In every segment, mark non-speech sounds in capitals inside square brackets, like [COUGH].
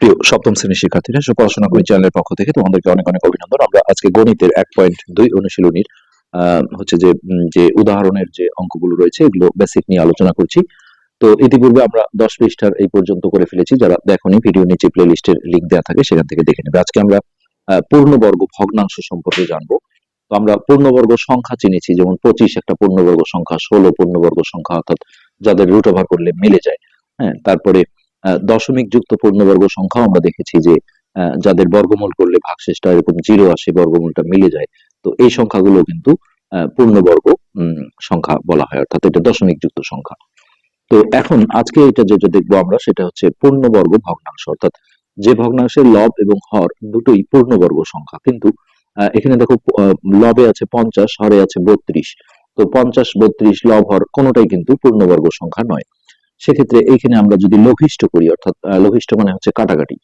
প্রিয় সপ্তম শ্রেণির শিক্ষার্থীরা পড়াশোনা করি চ্যানেলের পক্ষ থেকে তোমাদেরকে অনেক অনেক অভিনন্দন। আমরা আজকে গণিতের এক পয়েন্ট দুই অনুশীলনীর হচ্ছে যে যে উদাহরণের যে অঙ্কগুলো রয়েছে, এগুলো বেসিক নিয়ে আলোচনা করছি। তো ইতিপূর্বে আমরা দশ পৃষ্ঠার এই পর্যন্ত করে ফেলেছি। যারা দেখোনি ভিডিও নিচে প্লে লিস্টের লিঙ্ক দেওয়া থাকে, সেখান থেকে দেখে নেবে। আজকে আমরা পূর্ণবর্গ ভগ্নাংশ সম্পর্কে জানব। তো আমরা পূর্ণবর্গ সংখ্যা চিনেছি, যেমন পঁচিশ একটা পূর্ণবর্গ সংখ্যা, ষোলো পূর্ণবর্গ সংখ্যা, অর্থাৎ যাদের রুট ওভার করলে মিলে যায়। হ্যাঁ তারপরে দশমিক যুক্ত পূর্ণবর্গ সংখ্যা আমরা দেখেছি যে যাদের বর্গমূল করলে ভাগশেষটা এরকম জিরো আসে, বর্গমূলটা মিলে যায়। তো এই সংখ্যাগুলো কিন্তু পূর্ণবর্গ সংখ্যা বলা হয়। অর্থাৎ এটা দশমিক যুক্ত সংখ্যা। তো এখন আজকে এটা যেটা দেখব আমরা, সেটা হচ্ছে পূর্ণবর্গ ভগ্নাংশ। অর্থাৎ যে ভগ্নাংশের লব এবং হর দুটোই পূর্ণবর্গ সংখ্যা। কিন্তু এখানে দেখো লবে আছে পঞ্চাশ, হরে আছে বত্রিশ। তো পঞ্চাশ, বত্রিশ, লব, হর কোনোটাই কিন্তু পূর্ণবর্গ সংখ্যা নয়। সেক্ষেত্রে এইখানে আমরা যদি লঘিষ্ঠ করি অর্থাৎ লঘিষ্ঠ মানে হচ্ছে কাটাকাটি।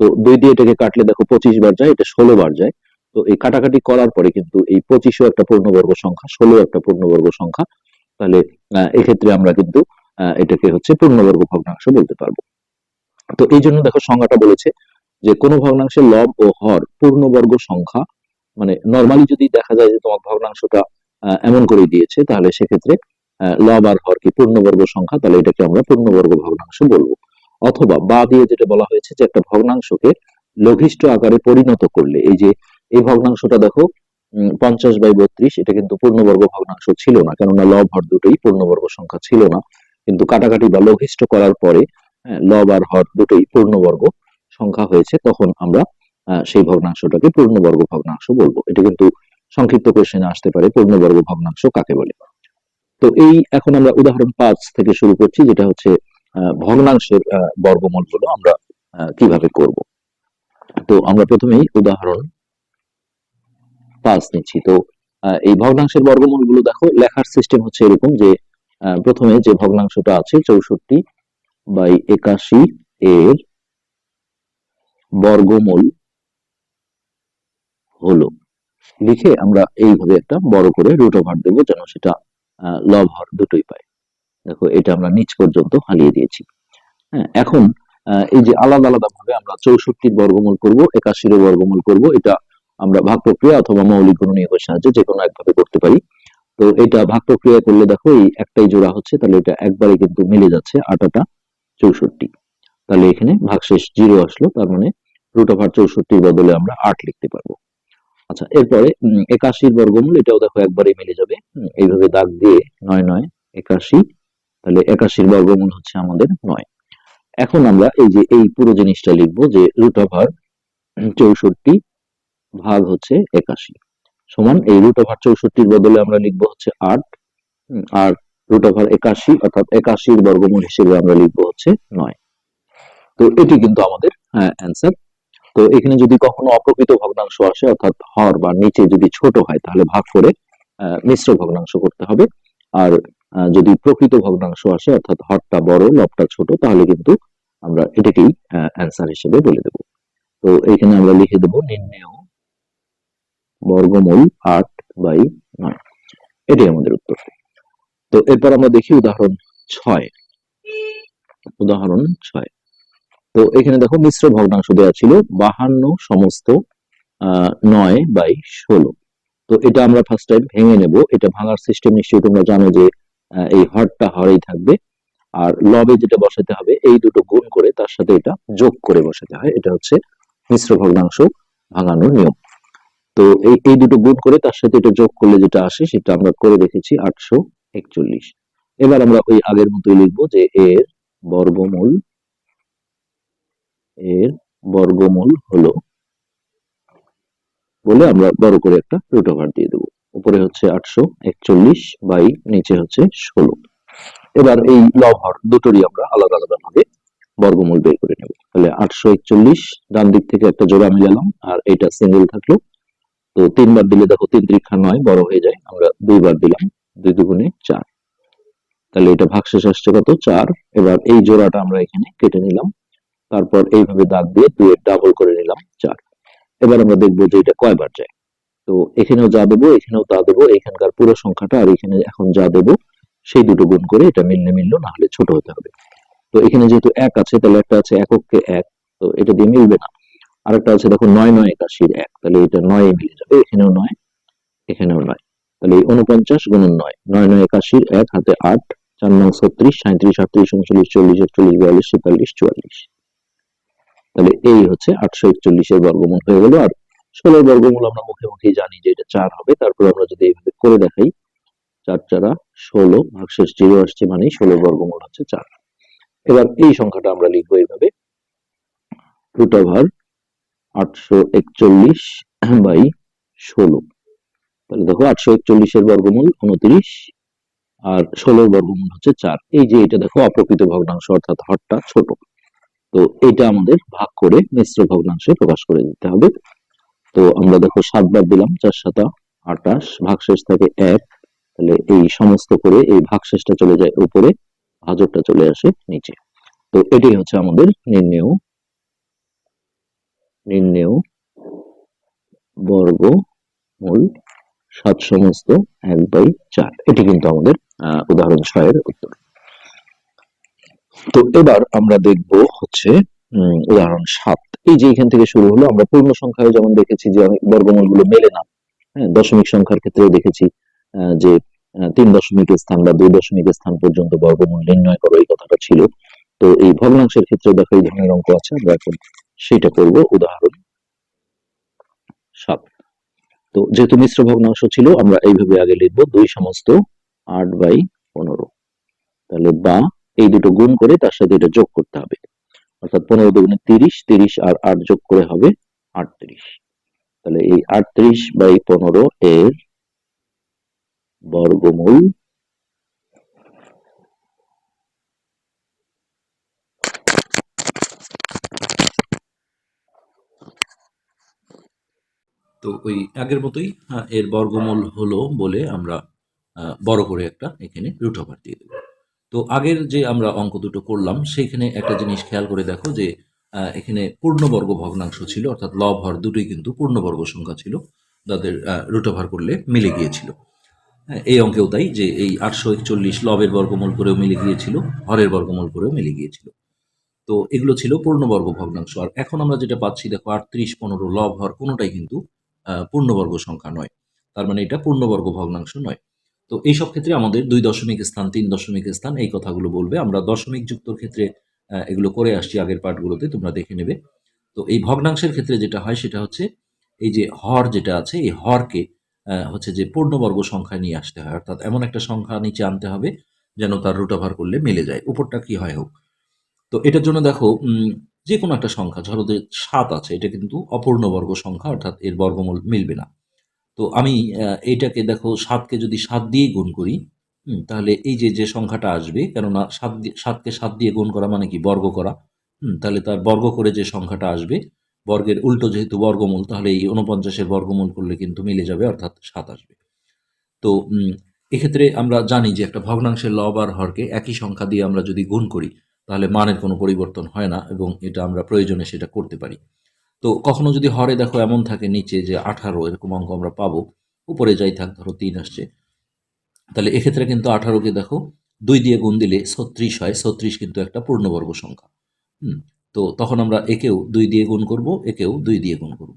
তো দুই দিয়ে এটাকে কাটলে দেখো পঁচিশ বার যায় এটা ষোলো বার যায়। তো এই কাটাকাটি করার পরে কিন্তু এই পঁচিশও একটা পূর্ণবর্গ সংখ্যা ষোলো একটা পূর্ণবর্গ সংখ্যা। তাহলে এক্ষেত্রে আমরা কিন্তু আহ, এটাকে হচ্ছে পূর্ণবর্গ ভগ্নাংশ বলতে পারব। তো এই জন্য দেখো সংজ্ঞাটা বলেছে যে কোনো ভগ্নাংশের লব ও হর পূর্ণবর্গ সংখ্যা মানে নর্মালি যদি দেখা যায় যে তোমার ভগ্নাংশটা এমন করে দিয়েছে তাহলে সেক্ষেত্রে আহ, লব হর কি পূর্ণবর্গ সংখ্যা? তাহলে এটাকে আমরা পূর্ণবর্গ ভগ্নাংশ বলব। অথবা বা দিয়ে যেটা বলা হয়েছে যে একটা ভগ্নাংশকে লঘিষ্ঠ আকারে পরিণত করলে এই যে এই ভগ্নাংশটা দেখো পঞ্চাশ বাই বত্রিশ এটা কিন্তু পূর্ণবর্গ ভগ্নাংশ ছিল না কেননা লব হর দুটোই পূর্ণবর্গ সংখ্যা ছিল না। কিন্তু কাটাকাটি বা লঘিষ্ঠ করার পরে লব আর হর দুটোই পূর্ণবর্গ সংখ্যা হয়েছে তখন আমরা সেই ভগ্নাংশটাকে পূর্ণবর্গ ভগ্নাংশ বলব। এটা কিন্তু সংক্ষিপ্ত কোশ্চেনে আসতে পারে পূর্ণবর্গ ভগ্নাংশ কাকে বলে? তো এই এখন আমরা উদাহরণ পাঁচ থেকে শুরু করছি, যেটা হচ্ছে ভগ্নাংশের বর্গমূলগুলো আমরা কীভাবে করব। তো আমরা প্রথমেই উদাহরণ পাঁচ নিচ্ছি। তো এই ভগ্নাংশের বর্গমূলগুলো দেখো, লেখার সিস্টেম হচ্ছে এরকম যে প্রথমে যে ভগ্নাংশটা আছে, চৌষট্টি বাই একাশি এর বর্গমূল হলো। লিখে আমরা এইভাবে একটা বড় করে রুট ওভার দেবো, যেন সেটা হর দুটোই পায়। দেখো, এটা আমরা নিচ পর্যন্ত হালিয়ে দিয়েছি। হ্যাঁ এখন এই যে আলাদা আলাদা ভাবে আমরা চৌষট্টির বর্গমূল করব একাশিরও বর্গমূল করব, এটা আমরা ভাগ প্রক্রিয়া অথবা মৌলিক গুণনীয়কের সাহায্যে যে কোনো একভাবে করতে পারি। তো এটা ভাগ প্রক্রিয়া করলে দেখো, এই একটাই জোড়া হচ্ছে, তাহলে এটা একবারে কিন্তু মিলে যাচ্ছে আটাটা চৌষট্টি। তাহলে এখানে ভাগশেষ জিরো আসলো, তার মানে রুট ওভার চৌষট্টির বদলে আমরা আট লিখতে পারব। আচ্ছা এরপরে একাশির বর্গমূল, এটাও দেখো একবারে মিলে যাবে। এইভাবে দাগ দিয়ে নয় নয়, একাশি। তাহলে একাশির বর্গমূল হচ্ছে আমাদের নয়। এখন আমরা এই যে, এই পুরো জিনিসটা লিখব যে রুট ওভার চৌষট্টি ভাগ হচ্ছে একাশি। সমান, এই রুট ওভার চৌষট্টির বদলে আমরা লিখব হচ্ছে আট। আর রুট ওভার একাশি, অর্থাৎ একাশির বর্গমূল হিসেবে আমরা লিখব হচ্ছে নয়। তো এটি কিন্তু আমাদের হ্যাঁ অ্যান্সার তো এখানে যদি কখনো অপ্রকৃত ভগ্নাংশ আসে, অর্থাৎ হর বা নিচে যদি ছোট হয়, তাহলে ভাগ করে মিশ্র ভগ্নাংশ করতে হবে। আর যদি প্রকৃত ভগ্নাংশ আসে, অর্থাৎ হরটা বড়, লবটা ছোট, তাহলে কিন্তু আমরা এটাকেই অ্যান্সার হিসেবে বলে দেব। তো এখানে আমরা লিখে দেব নির্ণেয় বর্গমূল আট বাই নয়। এটাই আমাদের উত্তর। তো এরপর আমরা দেখি উদাহরণ ছয়। উদাহরণ ছয়। তো এখানে দেখো মিশ্র ভগ্নাংশ দেওয়া ছিল বাহান্ন সমস্ত নয় বাই ষোলো। তো এটা আমরা ফার্স্ট টাইম ভেঙে নেব। এটা ভাঙার সিস্টেম নিশ্চয়ই তোমরা জানো যে এই হরটা হরেই থাকবে। আর লবে যেটা বসাতে হবে, এই দুটো গুণ করে তার সাথে এটা যোগ করে বসাতে হয়। এটা হচ্ছে মিশ্র ভগ্নাংশ ভাঙানোর নিয়ম। তো এই এই দুটো গুণ করে তার সাথে এটা যোগ করলে যেটা আসে, সেটা আমরা করে রেখেছি আটশো একচল্লিশ। এবার আমরা ওই আগের মতোই লিখব যে এর বর্গমূল এর বর্গমূল হলো। বলে আমরা বড় করে একটা রুট ওভার দিয়ে দেবো। উপরে হচ্ছে আটশো একচল্লিশ বাই নিচে হচ্ছে ষোলো। এবার এই লব হর দুটোরই আমরা আলাদা আলাদা ভাবে বর্গমূল বের করে নেব। তাহলে আটশো একচল্লিশ ডান দিক থেকে একটা জোড়া মিলালাম আর এটা সিঙ্গেল থাকল। তো তিনবার দিলে দেখো তিন ত্রিক্ষা নয়, বড় হয়ে যায়। আমরা দুইবার দিলাম, দুই দুগুণে চার। তাহলে এটা ভাগশেষ আসছে কত? চার। এবার এই জোড়াটা আমরা এখানে কেটে নিলাম। তারপর এইভাবে দাগ দিয়ে দুয়ের ডাবল করে নিলাম চার। এবার আমরা দেখব যে এটা কয়বার যায়। তো এখানেও যা দেবো, এখানেও তা দেবো, এখানকার পুরো সংখ্যাটা আর এখানে এখন যা দেবো, সেই দুটো গুণ করে এটা মিললে মিললো না হলে ছোট হতে হবে। তো এখানে যেহেতু এক আছে, তাহলে একটা আছে একককে এক, তো এটা দিয়ে মিলবে না। আরেকটা আছে, দেখো নয় নয় একাশির এক, তাহলে এটা নয় মিলে যাবে, এখানেও নয় এখানেও নয়। তাহলে এই উনপঞ্চাশ গুণন নয় নয় নয় একাশির এক হাতে আট, চার নং ছত্রিশ সাঁত্রিশ আটত্রিশ, উনচল্লিশ, চল্লিশ, একচল্লিশ, বিয়াল্লিশ তেতাল্লিশ চুয়াল্লিশ। তাহলে এই হচ্ছে আটশো একচল্লিশের বর্গমূল হয়ে গেল। আর ষোলোর বর্গমূল আমরা মুখে মুখেই জানি যে এটা চার হবে। তারপর আমরা যদি এইভাবে করে দেখাই, চার চারা ষোলো ভাগশেষ জিরো আসছে মানে ষোলো বর্গমূল হচ্ছে চার। এবার এই সংখ্যাটা আমরা লিখব এইভাবে। রুট ওভার আটশো একচল্লিশ বাই ষোলো। তাহলে দেখো আটশো একচল্লিশের বর্গমূল উনত্রিশ আর ষোলোর বর্গমূল হচ্ছে চার। এই যে এটা দেখো অপ্রকৃত ভগ্নাংশ, অর্থাৎ হরটা ছোট। তো এটা আমাদের ভাগ করে মিশ্র ভগ্নাংশে প্রকাশ করে দিতে হবে। তো আমরা দেখো সাতবার দিলাম, চার সাতা আটাশ ভাগশেষ থাকে এক। তাহলে এই সমস্ত করে এই ভাগশেষটা চলে যায় উপরে, ভাজকটা চলে আসে নিচে। তো এটাই হচ্ছে আমাদের নির্ণেয় নির্ণেয় বর্গ মূল সাত সমস্ত এক বাই চার। এটি কিন্তু আমাদের উদাহরণ ছয়ের উত্তর। তো এবার আমরা দেখব হচ্ছে উদাহরণ সাত। এই যে এখান থেকে শুরু হলো, আমরা পূর্ণ সংখ্যায় যেমন দেখেছি যে অনেক বর্গমূলগুলো মেলে না হ্যাঁ দশমিক সংখ্যার ক্ষেত্রেও দেখেছি যে তিন দশমিক স্থান বা দুই দশমিক স্থান পর্যন্ত বর্গমূল নির্ণয় করো, এই কথাটা ছিল। তো এই ভগ্নাংশের ক্ষেত্রে দেখো এই ধরনের অঙ্ক আছে, আমরা এখন সেটা করব, উদাহরণ সাত। তো যেহেতু মিশ্র ভগ্নাংশ ছিল, আমরা এইভাবে আগে লিখব দুই সমস্ত আট বাই পনেরো। তাহলে বা এই দুটো গুণ করে তার সাথে এটা যোগ করতে হবে। অর্থাৎ পনেরো দুগুণে তিরিশ তিরিশ আর আট যোগ করে হবে আটত্রিশ। তাহলে এই আটত্রিশ বাই পনেরো এর বর্গমূল তো ওই আগের মতোই এর বর্গমূল হলো বলে আমরা বড় করে একটা এখানে রুট ওভার দিয়ে দেবো। তো আগের যে আমরা অঙ্ক দুটো করলাম, সেইখানে একটা জিনিস খেয়াল করে দেখো যে এখানে পূর্ণবর্গ ভগ্নাংশ ছিল, অর্থাৎ লব হর দুটোই কিন্তু পূর্ণবর্গ সংখ্যা ছিল, তাদের রুট ওভার করলে মিলে গিয়েছিল। হ্যাঁ এই অঙ্কেও তাই যে এই আটশো একচল্লিশ লবের বর্গমূল করেও মিলে গিয়েছিল, হরের বর্গমূল করেও মিলে গিয়েছিল। তো এগুলো ছিল পূর্ণবর্গ ভগ্নাংশ। আর এখন আমরা যেটা পাচ্ছি, দেখো আটত্রিশ পনেরো লব হর কোনোটাই কিন্তু পূর্ণবর্গ সংখ্যা নয়। তার মানে এটা পূর্ণবর্গ ভগ্নাংশ নয়। তো এই সব ক্ষেত্রে আমাদের দুই দশমিক স্থান, তিন দশমিক স্থান এই কথাগুলো বলবে। আমরা দশমিক যুক্তর ক্ষেত্রে এগুলো করে আসছি আগের পাঠগুলোতে, তোমরা দেখে নেবে। তো এই ভগ্নাংশের ক্ষেত্রে যেটা হয় সেটা হচ্ছে, এই যে হর যেটা আছে, এই হরকে হচ্ছে যে পূর্ণবর্গ সংখ্যা নিয়ে আসতে হয়। অর্থাৎ এমন একটা সংখ্যা নিচে আনতে হবে যেন তার রুট ওভার করলে মিলে যায়। উপরটা কি হয় হোক। তো এটার জন্য দেখো যে কোনো একটা সংখ্যা, ধরো যে সাত আছে, এটা কিন্তু অপূর্ণবর্গ সংখ্যা, অর্থাৎ এর বর্গমূল মিলবে না। তো আমি এইটাকে দেখো সাতকে যদি সাত দিয়ে গুণ করি তাহলে এই যে যে সংখ্যাটা আসবে, কেননা সাত সাতকে সাত দিয়ে গুণ করা মানে কি? বর্গ করা তাহলে তার বর্গ করে যে সংখ্যাটা আসবে, বর্গের উল্টো যেহেতু বর্গমূল, তাহলে এই উনপঞ্চাশের বর্গমূল করলে কিন্তু মিলে যাবে, অর্থাৎ সাত আসবে। তো এক্ষেত্রে আমরা জানি যে একটা ভগ্নাংশের লব আর হরকে একই সংখ্যা দিয়ে আমরা যদি গুণ করি, তাহলে মানের কোনো পরিবর্তন হয় না এবং এটা আমরা প্রয়োজনে সেটা করতে পারি। তো কখনো যদি হরে দেখো এমন থাকে নিচে যে আঠারো এরকম অঙ্ক আমরা পাবো, উপরে যাই থাক, ধরো তিন আসছে। তাহলে এক্ষেত্রে কিন্তু আঠারোকে দেখো, দুই দিয়ে গুণ দিলে ছত্রিশ হয়, ছত্রিশ কিন্তু একটা পূর্ণবর্গ সংখ্যা। হুম, তো তখন আমরা একেও দুই দিয়ে গুণ করব, একেও দুই দিয়ে গুণ করব।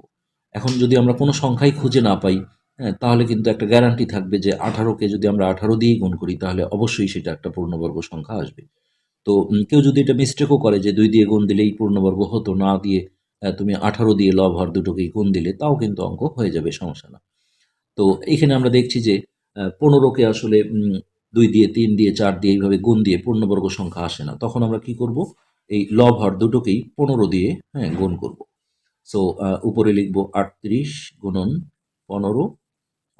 এখন যদি আমরা কোনো সংখ্যাই খুঁজে না পাই হ্যাঁ তাহলে কিন্তু একটা গ্যারান্টি থাকবে যে আঠারোকে যদি আমরা আঠারো দিয়ে গুণ করি, তাহলে অবশ্যই সেটা একটা পূর্ণবর্গ সংখ্যা আসবে। তো কেউ যদি এটা মিস্টেকও করে যে দুই দিয়ে গুণ দিলেই পূর্ণবর্গ হতো না দিয়ে তুমি আঠারো দিয়ে লব হর দুটোকেই গুণ দিলে, তাও কিন্তু অঙ্ক হয়ে যাবে, সমস্যা না। তো এখানে আমরা দেখছি যে পনেরোকে আসলে দুই দিয়ে তিন দিয়ে চার দিয়ে এইভাবে গুণ দিয়ে পূর্ণবর্গ সংখ্যা আসে না। তখন আমরা কি করব? এই লব হর দুটোকেই পনেরো দিয়ে হ্যাঁ গুণ করব। সো উপরে লিখব আটত্রিশ গুণন পনেরো,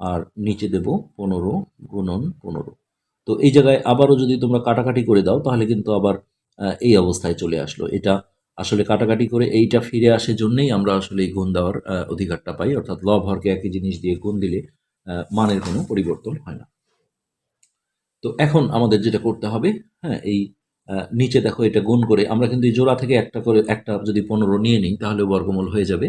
আর নিচে দেব পনেরো গুণন পনেরো। তো এই জায়গায় আবারও যদি তোমরা কাটাকাটি করে দাও, তাহলে কিন্তু আবার এই অবস্থায় চলে আসলো। এটা আসলে কাটাকাটি করে এইটা ফিরে আসে জন্যেই আমরা আসলে এই গুণ দেওয়ার অধিকারটা পাই। অর্থাৎ লব হরকে একই জিনিস দিয়ে গুণ দিলে মানের কোনো পরিবর্তন হয় না। তো এখন আমাদের যেটা করতে হবে হ্যাঁ এই নিচে দেখো এটা গুণ করে আমরা কিন্তু এই জোড়া থেকে একটা করে একটা যদি পনেরো নিয়ে নিই তাহলে বর্গমূল হয়ে যাবে।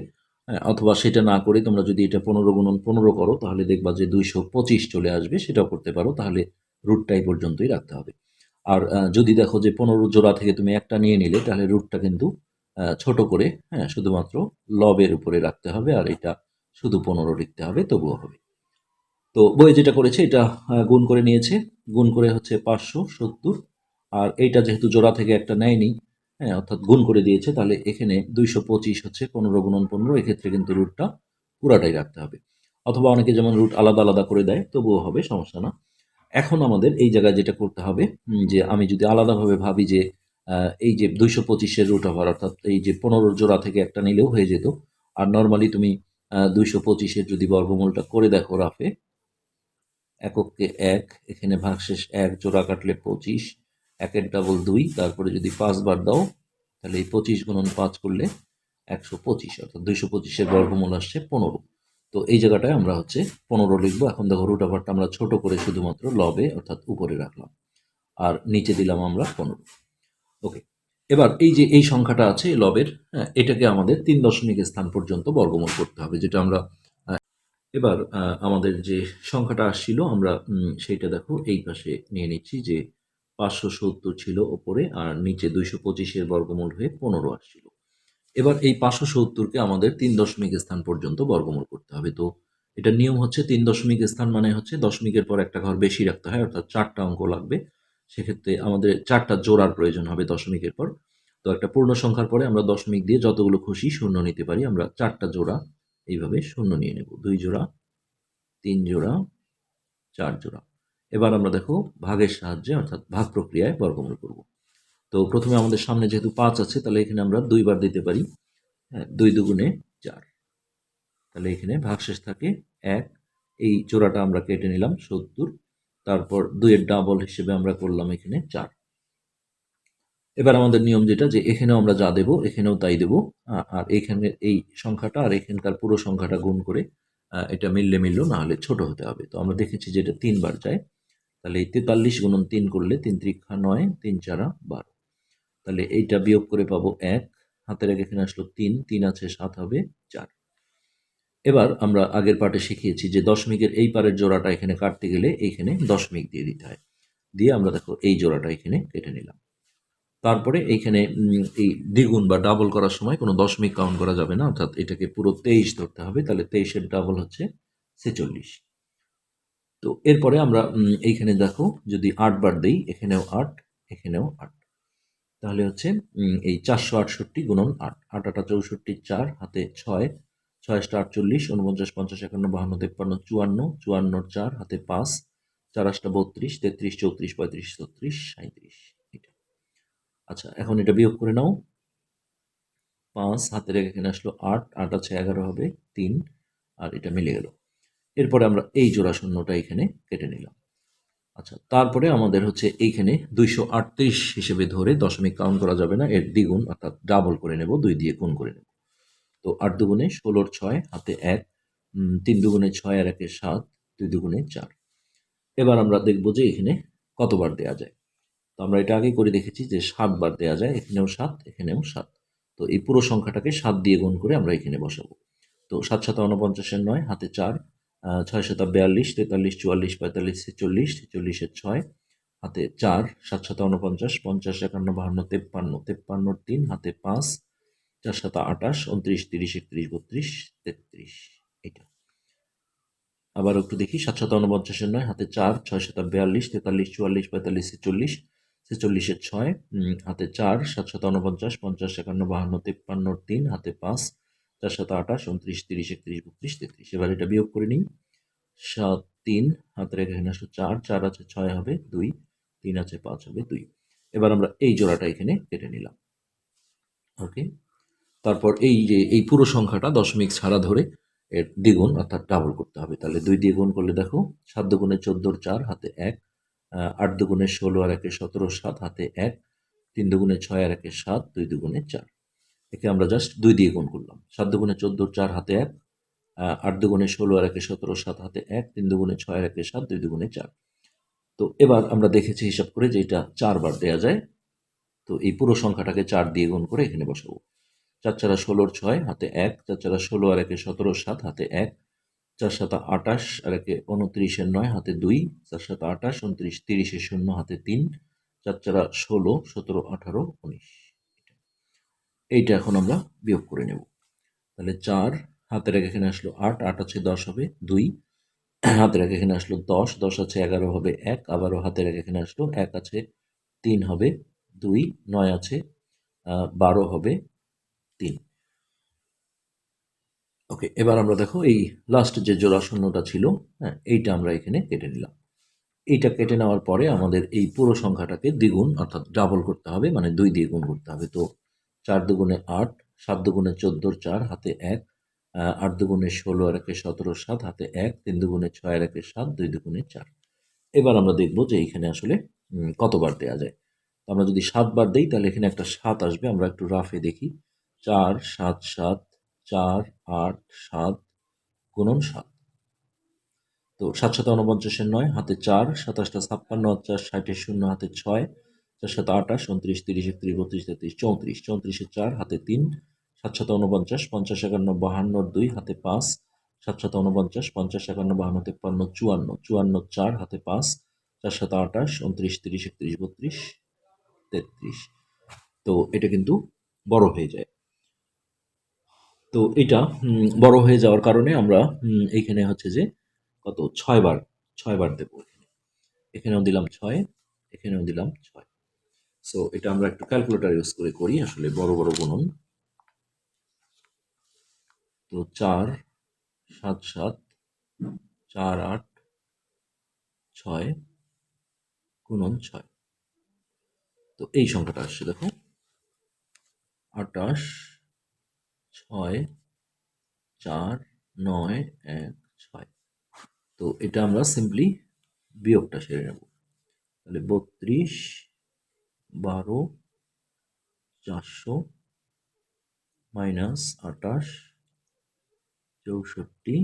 হ্যাঁ, অথবা সেটা না করে তোমরা যদি এটা পনেরো গুণন পনেরো করো তাহলে দেখবা যে দুইশো পঁচিশ চলে আসবে সেটাও করতে পারো। তাহলে রুটটাই পর্যন্তই রাখতে হবে। আর যদি দেখো যে পনেরো জোড়া থেকে তুমি একটা নিয়ে নিলে, তাহলে রুটটা কিন্তু ছোট করে হ্যাঁ শুধুমাত্র লবের উপরে রাখতে হবে আর এটা শুধু পনেরো লিখতে হবে, তবুও হবে। তো বই যেটা করেছে, এটা গুণ করে নিয়েছে, গুণ করে হচ্ছে পাঁচশো সত্তর। আর এইটা যেহেতু জোড়া থেকে একটা নেয়নি হ্যাঁ অর্থাৎ গুণ করে দিয়েছে, তাহলে এখানে দুইশো পঁচিশ হচ্ছে পনেরো গুণন পনেরো, এক্ষেত্রে কিন্তু রুটটা পুরাটাই রাখতে হবে। অথবা অনেকে যেমন রুট আলাদা আলাদা করে দেয়, তবুও হবে, সমস্যা না। এখন আমাদের এই জায়গায় যেটা করতে হবে যে আমি যদি আলাদাভাবে ভাবি যে এই যে দুইশো পঁচিশের রুট ওভার অর্থাৎ এই যে পনেরো জোড়া থেকে একটা নিলেও হয়ে যেত, আর নর্মালি তুমি দুইশো পঁচিশের যদি বর্গমূলটা করে দেখো রাফে একককে এক, এখানে ভাগশেষ এক, জোড়া কাটলে পঁচিশ, একের ডাবল দুই, তারপরে যদি পাঁচবার দাও, তাহলে এই পঁচিশ গুণন পাঁচ করলে একশো পঁচিশ, অর্থাৎ দুইশো পঁচিশের বর্গমূল আসছে পনেরো। তো এই জায়গাটায় আমরা হচ্ছে পনেরো লিখব। এখন দেখো রুট ওভারটা আমরা ছোট করে শুধুমাত্র লবে অর্থাৎ উপরে রাখলাম। আর নিচে দিলাম আমরা পনেরো। ওকে এবার এই যে এই সংখ্যাটা আছে লবের হ্যাঁ এটাকে আমাদের তিন দশমিক স্থান পর্যন্ত বর্গমূল করতে হবে, যেটা আমরা এবার আমাদের যে সংখ্যাটা আসছিল, আমরা সেইটা দেখো এই পাশে নিয়ে নিচ্ছি যে পাঁচশো সত্তর ছিল ওপরে, আর নিচে দুইশো পঁচিশের বর্গমূল হয়ে পনেরো আসছিল। এবার এই পাঁচশো সত্তরকে আমাদের তিন দশমিক স্থান পর্যন্ত বর্গমূল করতে হবে। তো এটা নিয়ম হচ্ছে তিন দশমিক স্থান মানে হচ্ছে দশমিকের পর একটা ঘর বেশি রাখতে হয়, অর্থাৎ চারটা অঙ্ক লাগবে। সেক্ষেত্রে আমাদের চারটা জোড়ার প্রয়োজন হবে দশমিকের পর। তো একটা পূর্ণ সংখ্যার পরে আমরা দশমিক দিয়ে যতগুলো খুশি শূন্য নিতে পারি, আমরা চারটা জোড়া এইভাবে শূন্য নিয়ে নেব। দুই জোড়া, তিন জোড়া, চার জোড়া। এবার আমরা দেখো ভাগের সাহায্যে, অর্থাৎ ভাগ প্রক্রিয়ায় বর্গমূল করব। তো প্রথমে আমাদের সামনে যেহেতু পাঁচ আছে, তাহলে এখানে আমরা দুইবার দিতে পারি। হ্যাঁ দুই দুগুণে চার। তাহলে এখানে ভাগশেষ থাকে এক। এই জোড়াটা আমরা কেটে নিলাম সত্তর। তারপর দুইয়ের ডাবল হিসেবে আমরা করলাম এখানে চার। এবার আমাদের নিয়ম যেটা, যে এখানেও আমরা যা দেবো, এখানেও তাই দেবো। আর এখানে এই সংখ্যাটা আর এখানকার পুরো সংখ্যাটা গুণ করে এটা মিললে মিললো, না হলে ছোট হতে হবে। তো আমরা দেখেছি যে এটা তিনবার যায়। তাহলে এই তেতাল্লিশ গুণন তিন করলে তিন ত্রিক্ষা নয়, তিন চারা বারো। তাহলে এইটা বিয়োগ করে পাবো এক, হাতের এক এখানে আসলো তিন তিন আছে, সাত হবে চার। এবার আমরা আগের পার্টে শিখিয়েছি যে দশমিকের এই পারের জোড়াটা এখানে কাটতে গেলে এইখানে দশমিক দিয়ে দিতে হয়। দিয়ে আমরা দেখো এই জোড়াটা এখানে কেটে নিলাম। তারপরে এইখানে এই দ্বিগুণ বা ডাবল করার সময় কোনো দশমিক কাউন্ট করা যাবে না, অর্থাৎ এটাকে পুরো তেইশ ধরতে হবে, তাহলে তেইশের ডাবল হচ্ছে ছেচল্লিশ। তো এরপরে আমরা এইখানে দেখো যদি আট বার দেই, এখানেও আট এখানেও আট। তাহলে হচ্ছে এই চারশো আটষট্টি গুণন আট। আট আটা চৌষট্টি, চার হাতে ছয় ছয় আটটা আটচল্লিশ, উনপঞ্চাশ, পঞ্চাশ, একান্ন, বাহান্ন, তেপ্পান্ন, চুয়ান্ন চুয়ান্নর চার হাতে পাঁচ চার আটটা বত্রিশ, তেত্রিশ, চৌত্রিশ, পঁয়ত্রিশ, ছত্রিশ সাঁত্রিশ এটা আচ্ছা এখন এটা বিয়োগ করে নাও। পাঁচ হাতের এক এখানে আসলো আট আট আছে এগারো হবে তিন, আর এটা মিলে গেল। এরপরে আমরা এই জোড়া শূন্যটা এখানে কেটে নিলাম। আচ্ছা তারপরে আমাদের হচ্ছে এইখানে দুইশো আটত্রিশ হিসেবে ধরে দশমিক কাউন্ট করা যাবে না, এর দ্বিগুণ অর্থাৎ ডাবল করে নেব, দুই দিয়ে গুণ করে নেব। তো আট দুগুণে ষোলোর ছয়, হাতে এক তিন দুগুণে ছয় আর একে সাত, দুই দুগুণে চার। এবার আমরা দেখব যে এখানে কতবার দেয়া যায়। তো আমরা এটা আগেই করে দেখেছি যে সাতবার দেয়া যায়, এখানেও সাত এখানেও সাত। তো এই পুরো সংখ্যাটাকে সাত দিয়ে গুণ করে আমরা এখানে বসাবো। তো সাত সাত উনপঞ্চাশের নয়, হাতে চার ছয় সাত বিয়াল্লিশ তেতাল্লিশ, চুয়াল্লিশ, পঁয়তাল্লিশ, ছেচল্লিশ ছেচল্লিশের ছয়, হাতে চার, সাত সাত উনপঞ্চাশ পঞ্চাশ, একান্ন, বাহান্ন, তেপ্পান্ন তেপ্পান্নর তিন, হাতে পাঁচ, চার সাত আটাশ উনত্রিশ তিরিশ, একত্রিশ, বত্রিশ, তেত্রিশ এটা আবার একটু দেখি, সাত সাত উনপঞ্চাশের নয়, হাতে চার, ছয় সাত বিয়াল্লিশ, তেতাল্লিশ, চুয়াল্লিশ, পঁয়তাল্লিশ, ছেচল্লিশ ছেচল্লিশের ছয় হাতে চার, সাত সাত উনপঞ্চাশ পঞ্চাশ, একান্ন, বাহান্ন তেপ্পান্নর তিন, হাতে পাঁচ চার সাত আটাশ উনত্রিশ, তিরিশ, একত্রিশ, বত্রিশ, তেত্রিশ। এবার এটা বিয়োগ করে নিই। সাত, তিন হাতে রেখে এখানে আসলে চার চার আছে ছয় হবে দুই, তিন আছে পাঁচ হবে দুই। এবার আমরা এই জোড়াটা এখানে কেটে নিলাম। ওকে? তারপর এই যে, এই পুরো সংখ্যাটা দশমিক ছাড়া ধরে এর দ্বিগুণ অর্থাৎ ডাবল করতে হবে। তাহলে দুই দিয়ে গুণ করলে দেখো, সাত দুগুণে চোদ্দোর চার, হাতে এক। আট দুগুণে ষোলো আর একে সতেরো, সাত হাতে এক। তিন দুগুণে ছয় আর একে সাত, দুই দুগুণে চার। একে আমরা জাস্ট দুই দিয়ে গুণ করলাম। সাত দুগুণে চোদ্দোর চার হাতে এক আট দুগুণে ষোলো, আর একে সতেরো, সাত হাতে এক, তিন দুগুণে ছয়, আর একে সাত, দুই দুগুণে চার। তো এবার আমরা দেখেছি, হিসাব করে যে এটা চারবার দেয়া যায়, তো এই পুরো সংখ্যাটাকে চার দিয়ে গুণ করে এখানে বসাবো। চার চারা ষোলোর ছয় হাতে এক, চার চারা ষোলো, আর একে সতেরো, সাত হাতে এক, চার সাত আটাশ, আর একে উনত্রিশের নয় হাতে দুই, চার সাত আটাশ, উনত্রিশ তিরিশের শূন্য হাতে তিন, চার চারা ষোলো, সতেরো, আঠারো, উনিশ। এইটা এখন আমরা বিয়োগ করে নেব। তাহলে চার, হাতের এক এখানে আসলো আট আট আছে দশ হবে দুই। হাতের এক এখানে আসলো দশ দশ আছে এগারো হবে এক, আবারও হাতের এক এখানে আসলো এক আছে তিন হবে দুই, নয় আছে বারো হবে তিন। ওকে, এবার আমরা দেখো এই লাস্ট যে জোড়া শূন্যটা ছিল হ্যাঁ এইটা আমরা এখানে কেটে নিলাম। এইটা কেটে নেওয়ার পরে আমাদের এই পুরো সংখ্যাটাকে দ্বিগুণ অর্থাৎ ডাবল করতে হবে মানে দুই দিয়ে গুণ করতে হবে। তো চার দুগুণে আট, সাত দুগুণে চোদ্দোর চার, হাতে এক আট দুগুণে ষোলো, আর একে সতেরো সাত, হাতে এক, তিন দুগুণে ছয়, আর একে সাত, দুই দুগুণে চার। এবার আমরা দেখব যে এইখানে আসলে কতবার দেওয়া যায়। আমরা যদি সাতবার দেই, তাহলে এখানে একটা সাত আসবে। আমরা একটু রাফে দেখি। চার, সাত সাত, চার, আট, সাত, গুণন সাত। তো সাত সাত উনপঞ্চাশের নয়, হাতে চার, সাতাশটা ছাপ্পান্ন, চার ষাটের শূন্য, হাতে ছয় চার সাত আঠাশ, উনত্রিশ, তিরিশ, একত্রিশ, বত্রিশ, তেত্রিশ, চৌত্রিশ চৌত্রিশের চার, হাতে তিন সাত সাত উনপঞ্চাশ পঞ্চাশ, একান্ন বাহান্নর দুই, হাতে পাঁচ সাত সাত উনপঞ্চাশ পঞ্চাশ, একান্ন, বাহান্ন, তেপ্পান্ন, চুয়ান্ন চুয়ান্ন, চার, হাতে পাঁচ চার সাত আঠাশ, উনত্রিশ, তিরিশ, একত্রিশ, বত্রিশ, তেত্রিশ। তো এটা কিন্তু বড় হয়ে যায়। তো এটা বড় হয়ে যাওয়ার কারণে আমরা এইখানে হচ্ছে যে কত? ছয় বার ছয় বার দেবো এখানে। এখানেও দিলাম ছয়, এখানেও দিলাম ছয়। সো এটা আমরা একটু ক্যালকুলেটর ইউজ করে করি, আসলে বড় বড় গুণন। তো চার, সাত সাত, চার, আট, ছয়, গুণন ছয়। তো এই সংখ্যাটা আসছে, দেখো। আটাশ, ছয়, চার, নয়, এক, ছয়। তো এটা আমরা সিম্পলি বিয়োগটা সেরে নেব। তাহলে বত্রিশ বারো, চারশো, মাইনাস আটাশ চৌষট্টি,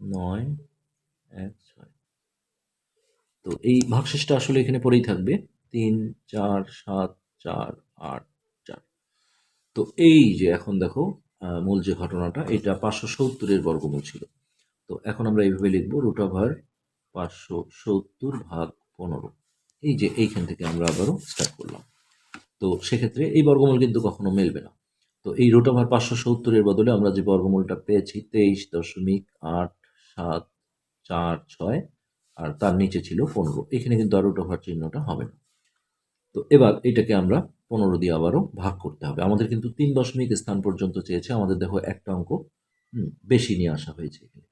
নয়, এক, ছয়। তো এই ভাগশেষটা আসলে এখানে পরেই থাকবে। তিন, চার, সাত, চার, আট, চার। তো এই যে এখন দেখো মূল যে ঘটনাটা, এটা পাঁচশো সত্তরের বর্গমূল ছিল। তো এখন আমরা এইভাবে লিখব, রুট ওভার পাঁচশো সত্তর ভাগ পনেরো। এই যে এইখান থেকে আমরা আবারও স্টার্ট করলাম। তো সেক্ষেত্রে এই বর্গমূল কিন্তু কখনো মেলবে না। তো এই রুট ওভার পাঁচশো সত্তরের বদলে আমরা যে বর্গমূলটা পেয়েছি, তেইশ দশমিক আট সাত চার ছয়, আর তার নিচে ছিল পনেরো। এখানে কিন্তু আর রুট ওভার চিহ্নটা হবে না। তো এবার এটাকে আমরা পনেরো দিয়ে আবারও ভাগ করতে হবে। আমাদের কিন্তু তিন দশমিক স্থান পর্যন্ত চেয়েছে। আমাদের দেখো একটা অঙ্ক বেশি নিয়ে আসা হয়েছে এখানে।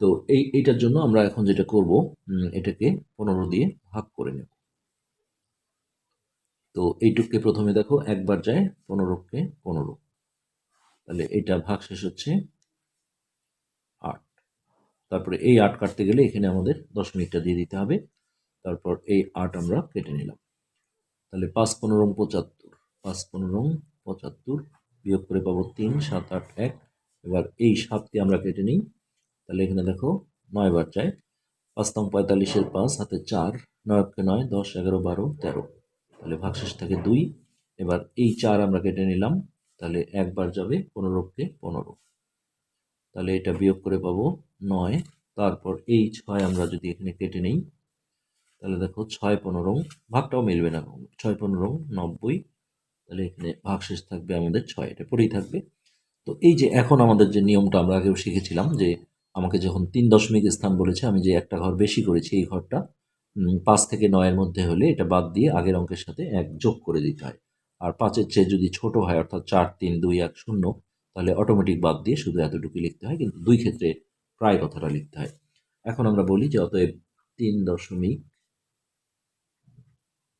তো এই, এইটার জন্য আমরা এখন যেটা করব এটাকে পনেরো দিয়ে ভাগ করে নেব। তো এইটুককে প্রথমে দেখো, একবার যায় পনেরোকে পনেরো। তাহলে এটা ভাগ শেষ হচ্ছে আট। তারপরে এই আট কাটতে গেলে এখানে আমাদের দশমিকটা দিয়ে দিতে হবে। তারপর এই আট আমরা কেটে নিলাম। তাহলে পাঁচ পনেরো পঁচাত্তর, পাঁচ পনেরো পঁচাত্তর বিয়োগ করে পাবো তিন, সাত, আট, এক। এবার এই সাতকে আমরা কেটে নিই। তাহলে এখানে দেখো নয় বার চাই। পাঁচ তং পঁয়তাল্লিশের পাঁচ, হাতে চার, নয়কে নয়, দশ, এগারো, বারো, তেরো। তাহলে ভাগশেষ থাকে দুই। এবার এই চার আমরা কেটে নিলাম, তাহলে একবার যাবে পনেরোকে পনেরো। তাহলে এটা বিয়োগ করে পাবো নয়। তারপর এই ছয় আমরা যদি এখানে কেটে নিই, তাহলে দেখো ছয় পনেরো, ভাগটাও মিলবে না। ছয় পনেরো, নব্বই। তাহলে এখানে ভাগশেষ থাকবে আমাদের ছয়, এটা পড়েই থাকবে। তো এই যে এখন আমাদের যে নিয়মটা আমরা আগেও শিখেছিলাম যে আমাকে যখন তিন দশমিক স্থান বলেছে, আমি যে একটা ঘর বেশি করেছি, এই ঘরটা পাঁচ থেকে নয়ের মধ্যে হলে এটা বাদ দিয়ে আগের অঙ্কের সাথে এক যোগ করে দিতে হয়। আর পাঁচের চেয়ে যদি ছোট হয়, অর্থাৎ চার, তিন, দুই, এক, শূন্য, তাহলে অটোমেটিক বাদ দিয়ে শুধু এতটুকু লিখতে হয়, কিন্তু দুই ক্ষেত্রে প্রায় কথাটা লিখতে হয়। এখন আমরা বলি যে অতএব তিন দশমিক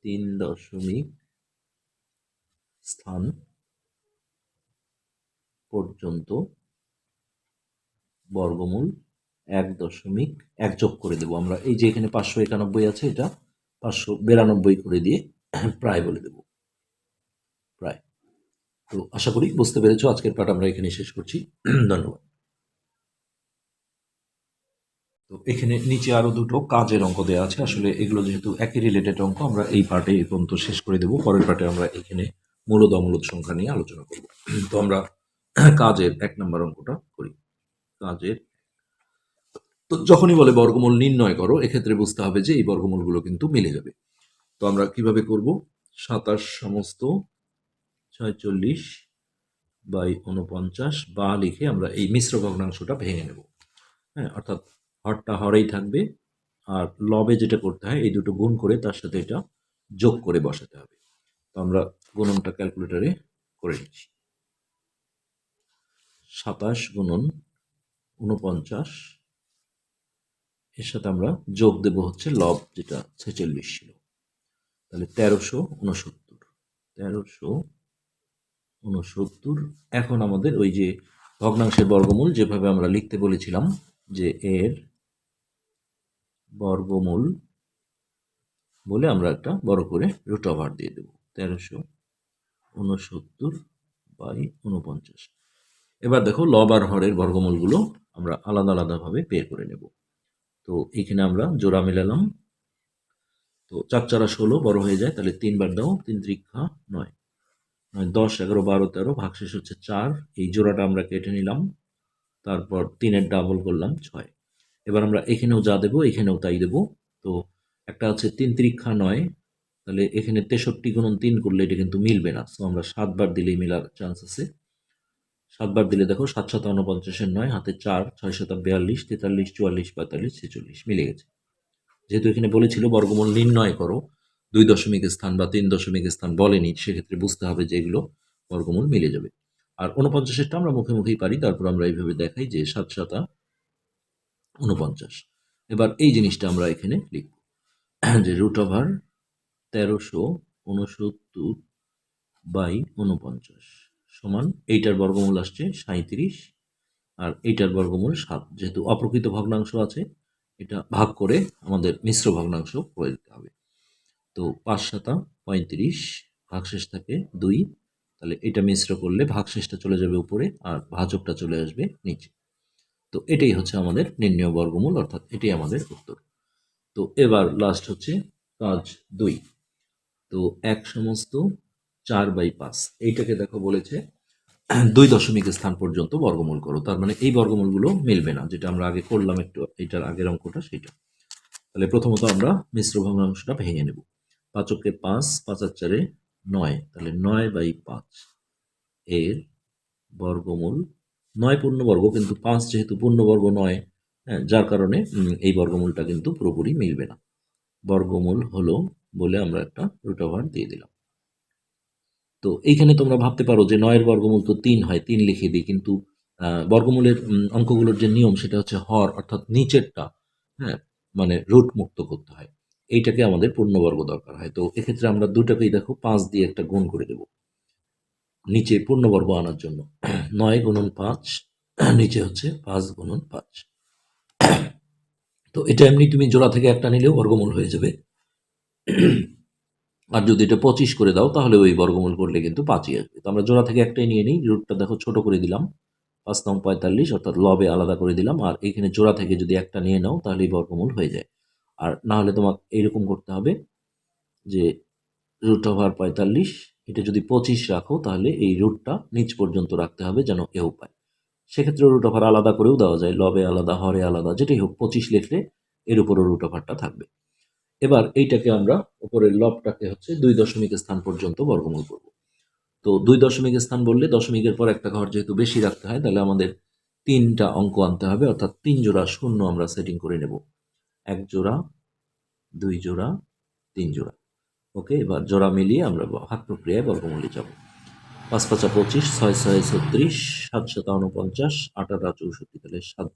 তিন দশমিক স্থান পর্যন্ত বর্গমূল এক দশমিক এক যোগ করে দেবো। আমরা এই যে এখানে পাঁচশো একানব্বই আছে এটা, পাঁচশো বিরানব্বই করে দিয়ে [CLEARS THROAT] প্রায় বলে দেব। প্রায়। তো আশা করি বুঝতে পেরেছ, আজকের পাঠ আমরা এখানে শেষ করছি। [CLEARS THROAT] ধন্যবাদ। তো এখানে নিচে আরও দুটো কাজের অঙ্ক দেওয়া আছে। আসলে এগুলো যেহেতু একই রিলেটেড অঙ্ক, আমরা এই পার্টে এই পর্যন্ত শেষ করে দেবো। পরের পার্টে আমরা এখানে মূলদ অমূলদ সংখ্যা নিয়ে আলোচনা করব। [CLEARS THROAT] তো আমরা কাজের এক নম্বর অঙ্কটা করি। কাজের। তো যখনই বলে বর্গমূল নির্ণয় করো, এক্ষেত্রে বুঝতে হবে যে এই বর্গমূলগুলো কিন্তু মিলে যাবে। তো আমরা কীভাবে করব? সাতাশ সমস্ত ছয়চল্লিশ বাই উনপঞ্চাশ বা লিখে আমরা এই মিশ্র ভগ্নাংশটা ভেঙে নেব। হ্যাঁ অর্থাৎ হরটা হরেই থাকবে আর লবে যেটা করতে হয়, এই দুটো গুণ করে তার সাথে এটা যোগ করে বসাতে হবে। তো আমরা গুণনটা ক্যালকুলেটরে করে নিচ্ছি। সাতাশ গুণন উনপঞ্চাশ এর সাথে আমরা যোগ দেব হচ্ছে লব, যেটা ছেচল্লিশ ছিল। তাহলে তেরোশো উনসত্তর তেরোশো উনসত্তর এখন আমাদের ওই যে ভগ্নাংশের বর্গমূল, যেভাবে আমরা লিখতে বলেছিলাম, যে এর বর্গমূল বলে আমরা একটা বড় করে রুট ওভার দিয়ে দেব। তেরোশো উনসত্তর বাই উনপঞ্চাশ এবার দেখো লব আর হরের বর্গমূলগুলো আমরা আলাদা আলাদাভাবে বের করে নেব। তো এখানে আমরা জোড়া মেলালাম। তো চার চারা ষোলো বড় হয়ে যায়, তাহলে তিনবার দাও, তিন ত্রিক্ষা নয়। নয়, দশ, এগারো, বারো, তেরো ভাগশেষ হচ্ছে চার। এই জোড়াটা আমরা কেটে নিলাম। তারপর তিনের ডাবল করলাম ছয়। এবার আমরা এখানেও যা দেবো, এখানেও তাই দেবো। তো একটা আছে তিন ত্রিক্ষা নয়, তাহলে এখানে তেষট্টি গুণন তিন করলে এটা কিন্তু মিলবে না। তো আমরা সাতবার দিলেই মেলার চান্স আছে। সাতবার দিলে দেখো সাত সাত উনপঞ্চাশের নয়, হাতে চার, ছয় শত বিয়াল্লিশ, তেতাল্লিশ, চুয়াল্লিশ, পঁয়তাল্লিশ, ছেচল্লিশ, মিলে গেছে। যেহেতু এখানে বলেছিল বর্গমূল নির্ণয় করো, দুই দশমিক স্থান বা তিন দশমিক স্থান বলেনি, সেক্ষেত্রে বুঝতে হবে যে এগুলো বর্গমূল মিলে যাবে। আর উনপঞ্চাশেরটা আমরা মুখে মুখেই পারি, তারপর আমরা এইভাবে দেখাই যে সাত সাতা উনপঞ্চাশ। এবার এই জিনিসটা আমরা এখানে লিখব। যে রুট ওভার তেরোশো উনসত্তর বাই উনপঞ্চাশ। সমান এইটার বর্গমূল আসছে সাঁত্রিশ আর এইটার বর্গমূল সাত। যেহেতু অপ্রকৃত ভগ্নাংশ আছে, এটা ভাগ করে আমাদের মিশ্র ভগ্নাংশ করে দিতে হবে। তো পাঁচ সাতা পঁয়ত্রিশ ভাগশেষ থাকে দুই। তাহলে এটা মিশ্র করলে ভাগশেষটা চলে যাবে উপরে আর ভাজকটা চলে আসবে নিচে। তো এটাই হচ্ছে আমাদের নির্ণয় বর্গমূল, অর্থাৎ এটাই আমাদের উত্তর। তো এবার লাস্ট হচ্ছে কাজ দুই। তো এক সমস্ত চার বাই পাঁচ এইটাকে দেখো বলেছে, দুই দশমিক স্থান পর্যন্ত বর্গমূল করো। তার মানে এই বর্গমূলগুলো মিলবে না, যেটা আমরা আগে করলাম একটু এটার আগের অঙ্কটা সেটা তাহলে প্রথমত আমরা মিশ্র ভগ্নাংশটা ভেঙে নেব। পাঁচকে পাঁচ পাঁচ আর চারে নয়, তাহলে নয় বাই পাঁচ। এর বর্গমূল, নয় পূর্ণবর্গ, কিন্তু পাঁচ যেহেতু পূর্ণবর্গ নয় হ্যাঁ যার কারণে এই বর্গমূলটা কিন্তু পুরোপুরি মিলবে না। বর্গমূল হলো বলে আমরা একটা রুট ওভার দিয়ে দিলাম। তো এইখানে তোমরা ভাবতে পারো যে নয়ের বর্গমূল তো তিন হয়, তিন লিখে দিই, কিন্তু বর্গমূলের অঙ্কগুলোর যে নিয়ম সেটা হচ্ছে হর, অর্থাৎ নিচেরটা হ্যাঁ মানে রুট মুক্ত করতে হয়। এইটাকে আমাদের পূর্ণবর্গ দরকার হয়। তো এক্ষেত্রে আমরা দুটাকেই দেখো, পাঁচ দিয়ে একটা গুণ করে দেব। নিচে পূর্ণবর্গ আনার জন্য। নয় গুণন পাঁচ, নিচে হচ্ছে পাঁচ গুণন পাঁচ। তো এটা এমনি তুমি জোড়া থেকে একটা নিলেও বর্গমূল হয়ে যাবে। আর যদি এটা পঁচিশ করে দাও, তাহলে ওই বর্গমূল করলে কিন্তু পাঁচই আসবে। তো আমরা জোড়া থেকে একটাই নিয়ে নিই, রুটটা দেখো ছোট করে দিলাম। পাঁচ নং পঁয়তাল্লিশ, অর্থাৎ লবে আলাদা করে দিলাম। আর এখানে জোড়া থেকে যদি একটা নিয়ে নাও, তাহলে এই বর্গমূল হয়ে যায়। আর না হলে তোমাকে এইরকম করতে হবে যে রুট ওভার পঁয়তাল্লিশ, এটা যদি পঁচিশ রাখো, তাহলে এই রুটটা নিচ পর্যন্ত রাখতে হবে যেন কেউ পায়। সেক্ষেত্রে রুট ওভার আলাদা করেও দেওয়া যায়, লবে আলাদা, হরে আলাদা, যেটাই হোক, পঁচিশ লিখলে এর উপরও রুট ওভারটা থাকবে। এবার এইটাকে আমরা উপরের লবটাকে হচ্ছে দুই দশমিক স্থান পর্যন্ত বর্গমূল করব। তো দুই দশমিক স্থান বললে দশমিকের পর একটা ঘর যেহেতু বেশি রাখতে হয়, তাহলে আমাদের তিনটা অঙ্ক আনতে হবে, অর্থাৎ তিন জোড়া শূন্য আমরা সেটিং করে নেব। এক জোড়া, দুই জোড়া, তিন জোড়া। ওকে, এবার জোড়া মিলিয়ে আমরা হাত প্রক্রিয়ায় বর্গমূলে যাব। পাঁচ পাঁচা পঁচিশ, ছয় ছয় ছত্রিশ, সাত শতা উনপঞ্চাশ আট চৌষট্টি, তাহলে সাত।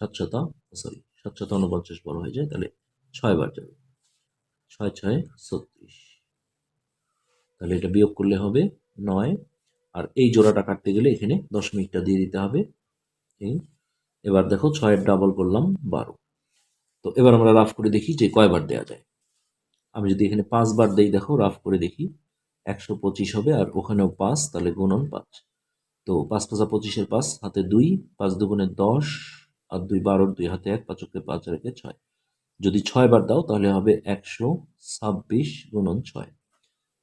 সাত শতা সরি সাত শতা উনপঞ্চাশ বড় হয়ে যায়, তাহলে ছয় বার যাবে ছয় ছয়, ছত্রিশ। তাহলে এটা বিয়োগ করলে হবে নয়। আর এই জোড়াটা কাটতে গেলে এখানে দশমিকটা দিয়ে দিতে হবে। এবার দেখো ছয়ের ডাবল করলাম বারো। তো এবার আমরা রাফ করে দেখি যে কয়বার দেওয়া যায়। আমি যদি এখানে পাঁচবার দেই, দেখো রাফ করে দেখি। একশো পঁচিশ হবে আর ওখানেও পাঁচ, তাহলে গুণন পাঁচ। তো পাঁচ পাঁচা পঁচিশের পাঁচ, হাতে দুই, পাঁচ দুগুণে দশ, আর দুই বারোর দুই, হাতে এক পাঁচকে পাঁচ রেখে ছয়। যদি ছয় বার দাও, তাহলে হবে একশো ছাব্বিশ গুণন ছয়।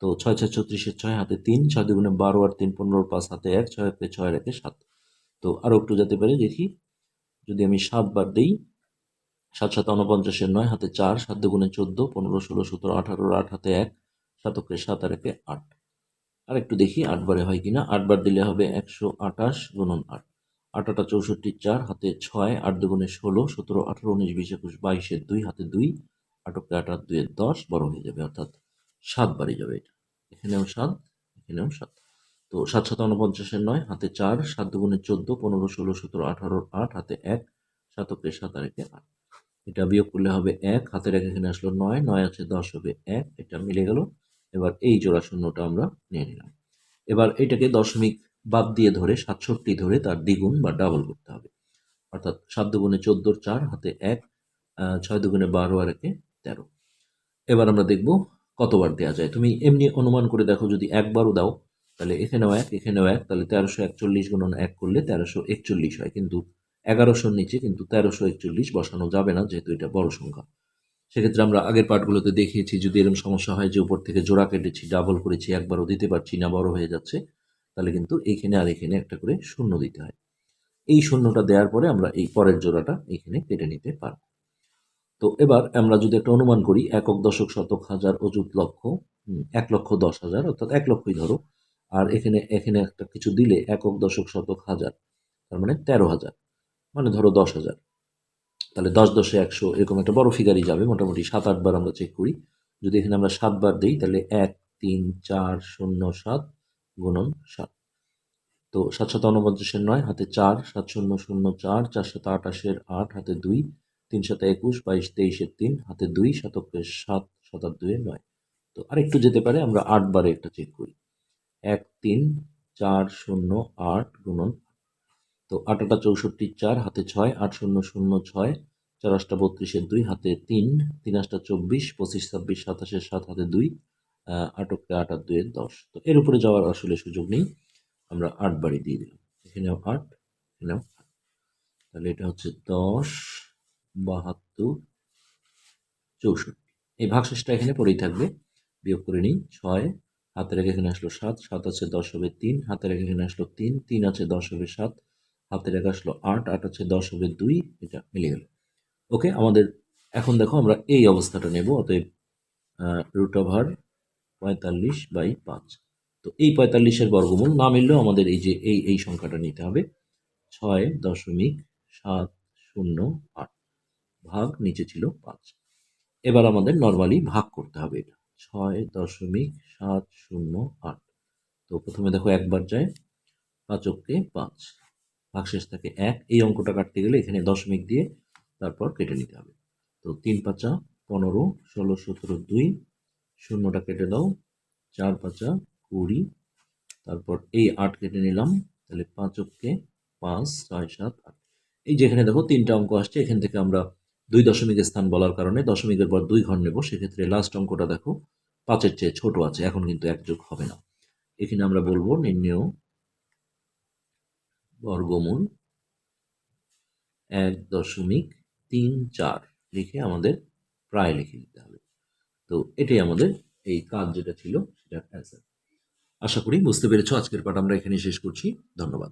তো ছয় ছয় ছত্রিশের ছয়, হাতে তিন, ছয় দুগুণে বারো আর তিন পনেরো, পাঁচ হাতে এক, ছয় হাতে ছয় রেখে সাত। তো আরও একটু যেতে পারে, দেখি। যদি আমি সাতবার দিই, সাত সাত উনপঞ্চাশের নয়, হাতে চার, সাত দুগুণে চোদ্দ, পনেরো, ষোলো, সতেরো আঠারোর আট হাতে এক সাতকে সাত আর একে আট। আর একটু দেখি আটবারে হয় কিনা? আটবার দিলে হবে একশো আঠাশ গুণন আট। আট আটা চৌষট্টি চার, হাতে ছয়, আট দুগুণে ষোলো, সতেরো, আঠারো, উনিশ, বিশ, একুশ বাইশের দুই, হাতে দুই, আটকে আট আট দশ, বড় হয়ে যাবে, অর্থাৎ সাত বাড়ি যাবে এটা। এখানেও সাত এখানেও সাত। তো সাত সাত উনপঞ্চাশের নয়, হাতে চার, সাত দুগুণে চোদ্দ, পনেরো, ষোলো, সতেরো, আঠারো, আট, হাতে এক, সাতকে সাত আর একে আট। এটা বিয়োগ করলে হবে এক, হাতের এক এখানে আসলো নয় নয় আছে দশ, হবে এক, এটা মিলে গেল। এবার এই জোড়া শূন্যটা আমরা নিয়ে নিলাম। এবার এটাকে দশমিক বাদ দিয়ে ধরে সাতষট্টি ধরে তার দ্বিগুণ বা ডাবল করতে হবে। অর্থাৎ সাত দুগুণে চোদ্দোর চার, হাতে এক ছয় দুগুণে বারো আর একে তেরো। এবার আমরা দেখব কতবার দেওয়া যায়। তুমি এমনি অনুমান করে দেখো যদি একবারও দাও, তাহলে এখানেও এক এখানেও এক, তাহলে তেরোশো একচল্লিশ গুণন এক করলে তেরোশো একচল্লিশ হয়। কিন্তু এগারোশোর নিচে কিন্তু তেরোশো একচল্লিশ বসানো যাবে না, যেহেতু এটা বড় সংখ্যা। সেক্ষেত্রে আমরা আগের পার্টগুলোতে দেখিয়েছি, যদি এরকম সমস্যা হয় যে উপর থেকে জোড়া কেটেছি ডাবল করেছি, একবারও দিতে পারছি না, বড় হয়ে যাচ্ছে তাহলে কিন্তু এইখানে আর এখানে একটা করে শূন্য দিতে হয়। এই শূন্যটা দেওয়ার পরে আমরা এই পরের জোড়াটা এখানে কেটে নিতে পারব। তো এবার আমরা যদি একটা অনুমান করি, একক দশক শতক হাজার অযুত লক্ষ এক লক্ষ দশ হাজার, অর্থাৎ এক লক্ষই ধরো, আর এখানে এখানে একটা কিছু দিলে একক দশক শতক হাজার, তার মানে তেরো হাজার মানে ধরো দশ হাজার। তাহলে দশ দশে একশো এরকম একটা বড় ফিগারই যাবে, মোটামুটি সাত আটবার আমরা চেক করি। যদি এখানে আমরা সাতবার দিই, তাহলে এক, তিন, চার, শূন্য, সাত গুণন সাত। তো সাত সাত উনপঞ্চাশের নয়, হাতে চার, সাত শূন্য শূন্য চার চার সাত আটাশের আট, হাতে দুই, তিন সাত একুশ, বাইশ তেইশের তিন, হাতে দুই, শতকের সাত সাতার দুয়ে নয়। তো আরেকটু যেতে পারে, আমরা আট বারে একটা চেক করি। এক, তিন, চার শূন্য আট গুণন। তো আট আটা চৌষট্টি চার, হাতে ছয়, আট শূন্য শূন্য ছয়, চার আটটা বত্রিশের দুই, হাতে তিন তিন আটটা চব্বিশ, পঁচিশ ছাব্বিশ, সাতাশের সাত, হাতে দুই আহ, আটককে আট আর দুয়ের দশ। তো এর উপরে যাওয়ার আসলে সুযোগ নেই। আমরা আট বাড়ি দিয়ে দিলাম। এখানেও আট এখানেও আট। তাহলে এটা হচ্ছে দশ বাহাত্তর চৌষট্টি। এই ভাগশেষটা এখানে পড়েই থাকবে। বিয়োগ করে নিই ছয়। হাতের রেখে এখানে আসলো সাত সাত আছে দশ হবে তিন। হাতের রেখে এখানে আসলো তিন তিন আছে দশ হবে সাত। হাতের রেখে আসলো আট আট আছে দশ হবে দুই। এটা মিলে গেল। ওকে আমাদের এখন দেখো আমরা এই অবস্থাটা নেব অতএব রুট ওভার পঁয়তাল্লিশ বাই পাঁচ। তো এই পঁয়তাল্লিশের বর্গমূল না মিললেও আমাদের এই যে, এই এই সংখ্যাটা নিতে হবে। ছয় দশমিক সাত শূন্য আট ভাগ নিচে ছিল পাঁচ। এবার আমাদের নর্মালি ভাগ করতে হবে এটা। ছয় দশমিক সাত শূন্য আট। তো প্রথমে দেখো একবার যায় পাঁচককে পাঁচ। ভাগশেষ থাকে এক। এই অঙ্কটা কাটতে গেলে এখানে দশমিক দিয়ে তারপর কেটে নিতে হবে। তো তিন পাঁচা পনেরো, ষোলো, সতেরো, দুই শূন্যটা কেটে দাও। চার পাঁচা কুড়ি। তারপর এই আট কেটে নিলাম। তাহলে পাঁচককে পাঁচ, ছয়, সাত, আট। এই যেখানে দেখো তিনটা অঙ্ক আসছে, এখান থেকে আমরা দুই দশমিকের স্থান বলার কারণে দশমিকের পর দুই ঘর নেব। সেক্ষেত্রে লাস্ট অঙ্কটা দেখো পাঁচের চেয়ে ছোট আছে, এখন কিন্তু এক যোগ হবে না। এখানে আমরা বলব নির্ণেয় বর্গমূল এক দশমিক তিন চার লিখে আমাদের প্রায় লিখে দিতে হবে। তো এটাই আমাদের এই কাজ যেটা ছিল সেটার অ্যান্সার আশা করি বুঝতে পেরেছ, আজকের পাঠ আমরা এখানে শেষ করছি। ধন্যবাদ।